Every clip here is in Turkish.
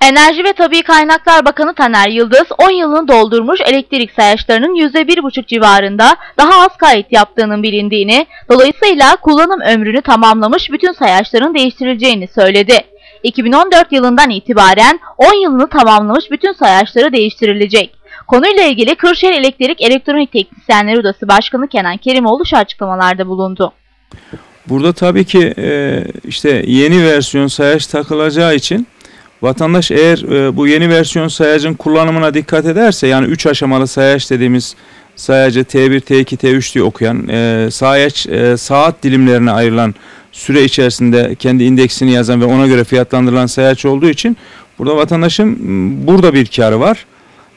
Enerji ve Tabii Kaynaklar Bakanı Taner Yıldız 10 yılını doldurmuş elektrik sayaçlarının %1,5 civarında daha az kayıt yaptığının bilindiğini, dolayısıyla kullanım ömrünü tamamlamış bütün sayaçların değiştirileceğini söyledi. 2014 yılından itibaren 10 yılını tamamlamış bütün sayaçları değiştirilecek. Konuyla ilgili Kırşehir Elektrik Elektronik Teknisyenleri Odası Başkanı Kenan Kerimoğlu şu açıklamalarda bulundu. Burada tabii ki e, işte yeni versiyon sayaç takılacağı için vatandaş eğer e, bu yeni versiyon sayacın kullanımına dikkat ederse yani 3 aşamalı sayaç dediğimiz sayacı T1, T2, T3 diye okuyan e, sayaç e, saat dilimlerine ayrılan süre içerisinde kendi indeksini yazan ve ona göre fiyatlandırılan sayaç olduğu için burada vatandaşın burada bir karı var.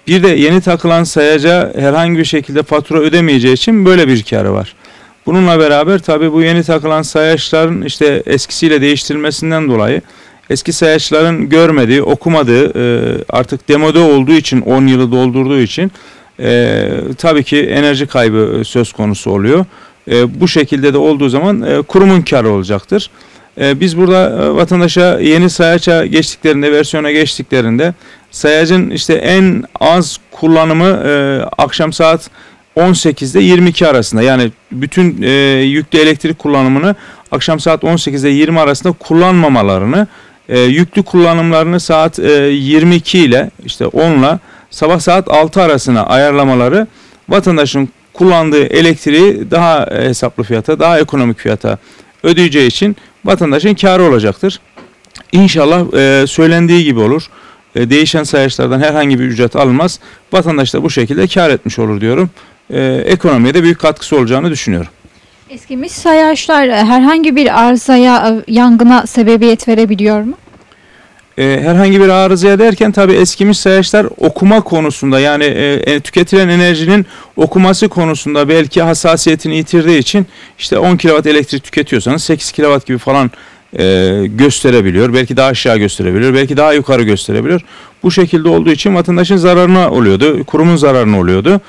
Bir de yeni takılan sayaca herhangi bir şekilde fatura ödemeyeceği için böyle bir karı var. Bununla beraber tabi bu yeni takılan sayaçların işte eskisiyle değiştirilmesinden dolayı eski sayaçların görmediği, okumadığı e, artık demode olduğu için 10 yılı doldurduğu için e, tabii ki enerji kaybı söz konusu oluyor. E, bu şekilde de olduğu zaman e, kurumun karı olacaktır. E, biz burada e, vatandaşa yeni sayaça geçtiklerinde, versiyona geçtiklerinde sayacın işte en az kullanımı e, akşam saat 18'de 22 arasında yani bütün e, yüklü elektrik kullanımını akşam saat 18'de 20 arasında kullanmamalarını e, yüklü kullanımlarını saat e, 22 ile işte 10 ile sabah saat 6 arasına ayarlamaları vatandaşın kullandığı elektriği daha hesaplı fiyata daha ekonomik fiyata ödeyeceği için vatandaşın karı olacaktır. İnşallah e, söylendiği gibi olur. E, değişen sayaçlardan herhangi bir ücret alınmaz. Vatandaş da bu şekilde kar etmiş olur diyorum. E, ekonomiye de büyük katkısı olacağını düşünüyorum. Eskimiş sayaçlar e, herhangi bir arızaya, e, yangına sebebiyet verebiliyor mu? E, herhangi bir arızaya derken tabii eskimiş sayaçlar okuma konusunda yani e, e tüketilen enerjinin okuması konusunda belki hassasiyetini yitirdiği için işte 10 kW elektrik tüketiyorsanız 8 kW gibi falan e, gösterebiliyor. Belki daha aşağı gösterebiliyor. Belki daha yukarı gösterebiliyor. Bu şekilde olduğu için vatandaşın zararına oluyordu. Kurumun zararına oluyordu.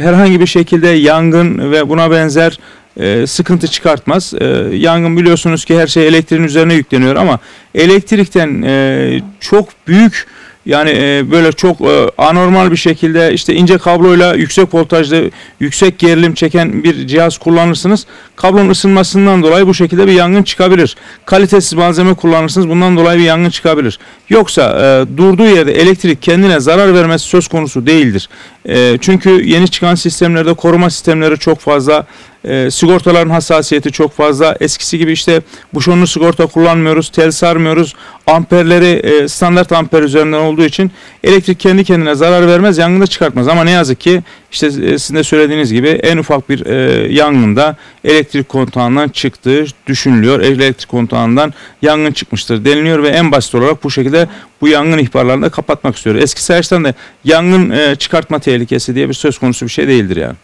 Herhangi bir şekilde yangın ve buna benzer e, sıkıntı çıkartmaz. E, yangın biliyorsunuz ki her şey elektriğin üzerine yükleniyor ama elektrikten e, çok büyük yani e, böyle çok e, anormal bir şekilde işte ince kabloyla yüksek voltajlı yüksek gerilim çeken bir cihaz kullanırsınız. Kablonun ısınmasından dolayı bu şekilde bir yangın çıkabilir. Kalitesiz malzeme kullanırsınız bundan dolayı bir yangın çıkabilir. Yoksa e, durduğu yerde elektrik kendine zarar vermesi söz konusu değildir. E, çünkü yeni çıkan sistemlerde koruma sistemleri çok fazla e, sigortaların hassasiyeti çok fazla. Eskisi gibi işte buşonlu sigorta kullanmıyoruz, tel sarmıyoruz. Amperleri e, standart amper üzerinden olduğu için elektrik kendi kendine zarar vermez, yangında çıkartmaz. Ama ne yazık ki işte e, sizin de söylediğiniz gibi en ufak bir e, yangında elektrik kontağından çıktığı düşünülüyor. Elektrik kontağından yangın çıkmıştır deniliyor ve en basit olarak bu şekilde bu yangın ihbarlarını da kapatmak istiyor. Eski sayaçtan da yangın e, çıkartma tehlikesi diye bir söz konusu bir şey değildir yani.